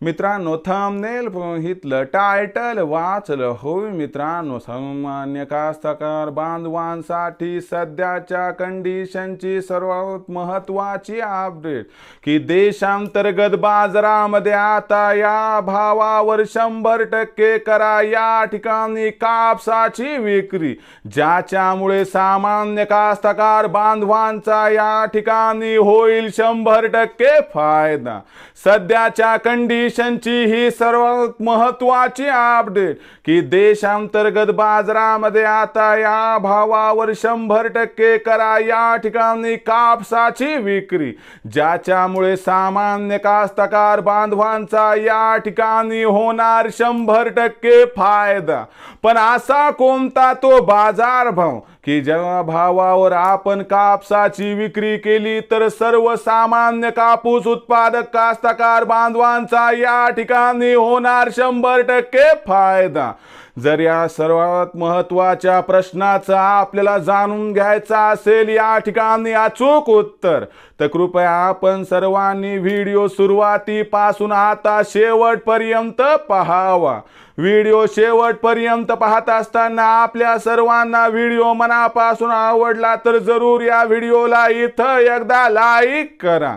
मित्रांनो thumbnail हितलं title वाचलं. होय मित्रांनो सामान्य कास्तकार बांधवांसाठी सध्याच्या कंडिशनची सर्वात महत्वाची अपडेट की देशांतर्गत बाजारामध्ये आता या भावावर शंभर टक्के करा या ठिकाणी कापसाची विक्री. ज्याच्यामुळे सामान्य कास्तकार बांधवांचा या ठिकाणी होईल शंभर टक्के फायदा. सध्याच्या कंडिशनची ही सर्वात महत्वाची अपडेट की देशांतर्गत बाजारामध्ये आता या भावावर शंभर टक्के करा या ठिकाणी कापसाची विक्री ज्याच्यामुळे सामान्य कास्तकार बांधवांचा या ठिकाणी होणार शंभर टक्के फायदा. पण असा कोणता तो बाजारभाव की जेव्हा भावावर आपण कापसाची विक्री केली तर सर्वसामान्य कापूस उत्पादक कास्तकार बांधवांचा या ठिकाणी होणार शंभर टक्के फायदा. जर या सर्वात महत्त्वाच्या प्रश्नाचा आपल्याला जाणून घ्यायचा असेल या ठिकाणी अचूक उत्तर तर कृपया आपण सर्वांनी व्हिडिओ सुरुवातीपासून आता शेवटपर्यंत पहावा. व्हिडिओ शेवटपर्यंत पाहत असताना आपल्या सर्वांना व्हिडिओ मनापासून आवडला तर जरूर या व्हिडिओला इथं एकदा लाईक करा.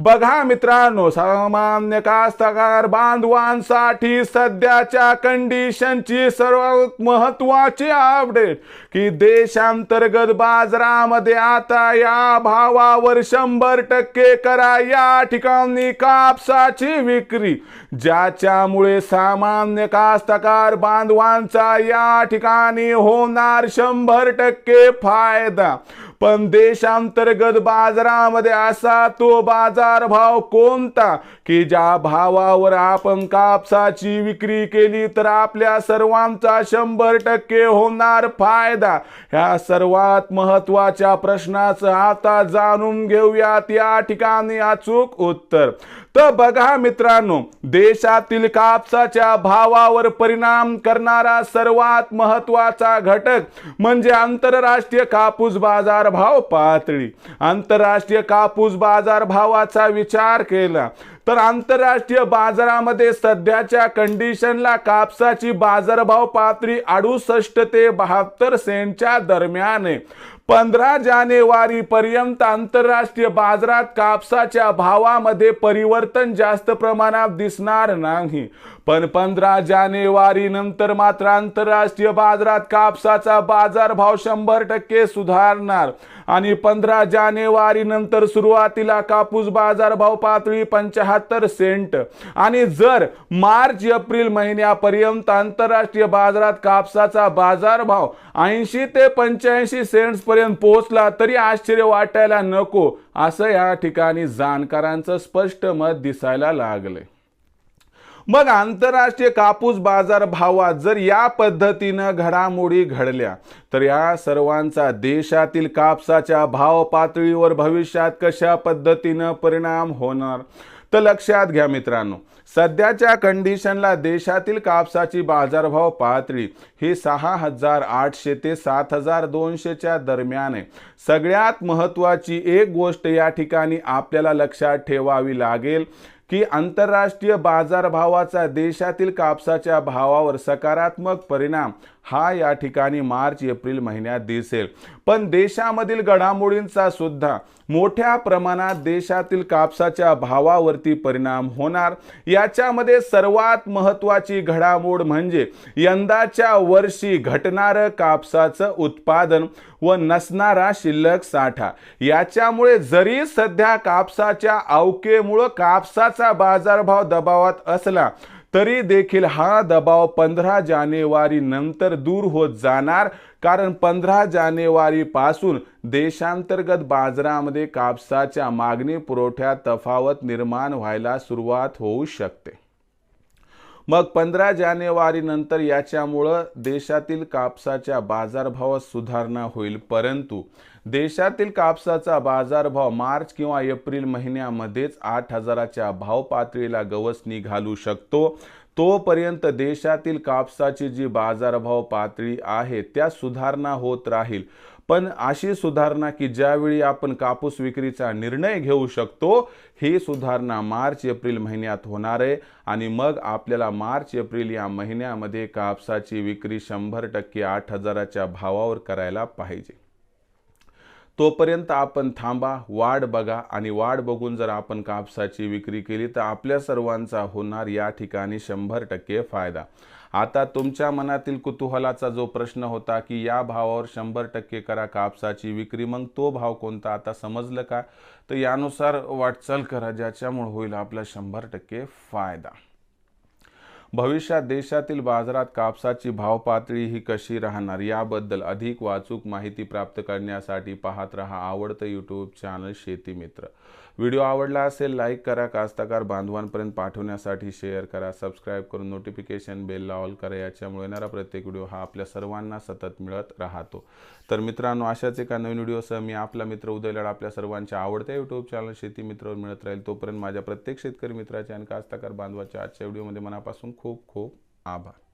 बघा मित्रांनो सामान्य कास्तकार बांधवांसाठी सध्याच्या कंडिशनची सर्वात महत्वाची अपडेट की देशांतर्गत बाजारामध्ये आता या भावावर शंभर टक्के करा या ठिकाणी कापसाची विक्री ज्याच्यामुळे सामान्य कास्तकार बांधवांचा या ठिकाणी होणार शंभर टक्के फायदा. पण देशांतर्गत बाजारामध्ये असा तो बाजार भाव कोणता की ज्या भावावर आपण कापसाची विक्री केली तर आपल्या सर्वांचा शंभर टक्के होणार फायदा? ह्या सर्वात महत्त्वाच्या प्रश्नाचं आता जाणून घेऊयात. या ठिकाणी अचूक उत्तर. तर बघा मित्रांनो देशातील कापसाच्या भावावर परिणाम करणारा सर्वात महत्त्वाचा घटक म्हणजे आंतरराष्ट्रीय कापूस बाजार भाव पातळी. आंतरराष्ट्रीय कापूस बाजार भावाचा विचार केला तर आंतरराष्ट्रीय बाजारामध्ये सध्याच्या कंडिशनला कापसाची बाजारभाव पातळी अडुसष्ट ते बहात्तर सेंटच्या दरम्यान. आहे पंधरा जानेवारी पर्यंत आंतरराष्ट्रीय बाजारात कापसाच्या भावामध्ये परिवर्तन जास्त प्रमाणात दिसणार नाही. पण पंधरा जानेवारी नंतर मात्र आंतरराष्ट्रीय बाजारात कापसाचा बाजारभाव शंभर टक्के सुधारणार. आणि पंधरा जानेवारी नंतर सुरुवातीला कापूस बाजारभाव पातळी पंचाहत्तर सेंट. आणि जर मार्च एप्रिल महिन्यापर्यंत आंतरराष्ट्रीय बाजारात कापसाचा बाजारभाव ऐंशी ते पंच्याऐंशी सेंट्स पर्यंत पोहोचला तरी आश्चर्य वाटायला नको असं या ठिकाणी जाणकारांचं स्पष्ट मत दिसायला लागलंय. मग आंतरराष्ट्रीय कापूस बाजार भावात जर या पद्धतीनं घडामोडी घडल्या तर या सर्वांचा देशातील कापसाच्या भाव पातळीवर भविष्यात कशा पद्धतीनं परिणाम होणार? तर लक्षात घ्या मित्रांनो सध्याच्या कंडिशनला देशातील कापसाची बाजारभाव पातळी ही सहा हजार आठशे ते सात हजार दोनशेच्या दरम्यान आहे. सगळ्यात महत्त्वाची एक गोष्ट या ठिकाणी आपल्याला लक्षात ठेवावी लागेल की आंतरराष्ट्रीय बाजारभावाचा देशातील कापसाच्या भावावर सकारात्मक परिणाम हा या ठिकाणी मार्च एप्रिल महिन्यात दिसेल. पण देशामधील घडामोडींचा सुद्धा मोठ्या प्रमाणात देशातील कापसाच्या भावावरती परिणाम होणार. याच्यामध्ये सर्वात महत्त्वाची घडामोड म्हणजे यंदाच्या वर्षी घटणारं कापसाचं उत्पादन व नसणारा शिल्लक साठा. याच्यामुळे जरी सध्या कापसाच्या अवकेमुळं कापसाचं बाजारभाव दबावात असला तरी देखील हा दबाव पंधरा जानेवारी नंतर दूर होत जाणार. कारण पंधरा जानेवारी पासून देशांतर्गत बाजारामध्ये कापसाच्या मागणी पुरवठ्यात तफावत निर्माण व्हायला सुरुवात होऊ शकते. मग पंधरा जानेवारी नंतर याच्यामुळं देशातील कापसाच्या बाजारभावात सुधारणा होईल परंतु देशातील कापसाचा बाजारभाव मार्च किंवा एप्रिल महिन्यामध्येच आठ हजाराच्या भाव पातळीला गवसणी घालू शकतो. तोपर्यंत देशातील कापसाची जी बाजारभाव पातळी आहे त्या सुधारणा होत राहील. पण अशी सुधारणा की ज्यावेळी आपण कापूस विक्रीचा निर्णय घेऊ शकतो ही सुधारणा मार्च एप्रिल महिन्यात होणार आहे आणि मग आपल्याला मार्च एप्रिल या महिन्यामध्ये कापसाची विक्री शंभर टक्के आठ हजाराच्या भावावर करायला पाहिजे. तोपर्यंत आपण थांबा वाढ बघा आणि वाढ बघून जर आपण कापसाची विक्री केली तर आपल्या सर्वांचा होणार या ठिकाणी शंभर टक्के फायदा. आता तुमच्या मनातील कुतूहलाचा जो प्रश्न होता की या भावावर शंभर टक्के करा कापसाची विक्री मग तो भाव कोणता? आता समजलं का? तर यानुसार वाटचाल करा ज्याच्यामुळे होईल आपला शंभर टक्के फायदा. भविष्यात देशातील बाजारात कापसाची भाव पातळी ही कशी राहणार याबद्दल अधिक वाचूक माहिती प्राप्त करण्यासाठी पाहत रहा आवडतं यूट्यूब चॅनल शेती मित्र. व्हिडिओ आवडला असेल लाईक करा. कास्तकार बांधवांपर्यंत पाठवण्यासाठी शेअर करा. सबस्क्राईब करून नोटिफिकेशन बेल ऑल करा. याच्यामुळे येणारा प्रत्येक व्हिडिओ हा आपल्या सर्वांना सतत मिळत राहतो. तर मित्रांनो अशाच एका नवीन व्हिडिओसह मी आपला मित्र उदयलड आपल्या सर्वांच्या आवडत्या यूट्यूब चॅनल शेती मित्रवर मिळत राहील. तोपर्यंत माझ्या प्रत्येक शेतकरी मित्राच्या आणि कास्तकार बांधवाच्या आजच्या व्हिडिओमध्ये मनापासून खूप खूप आभार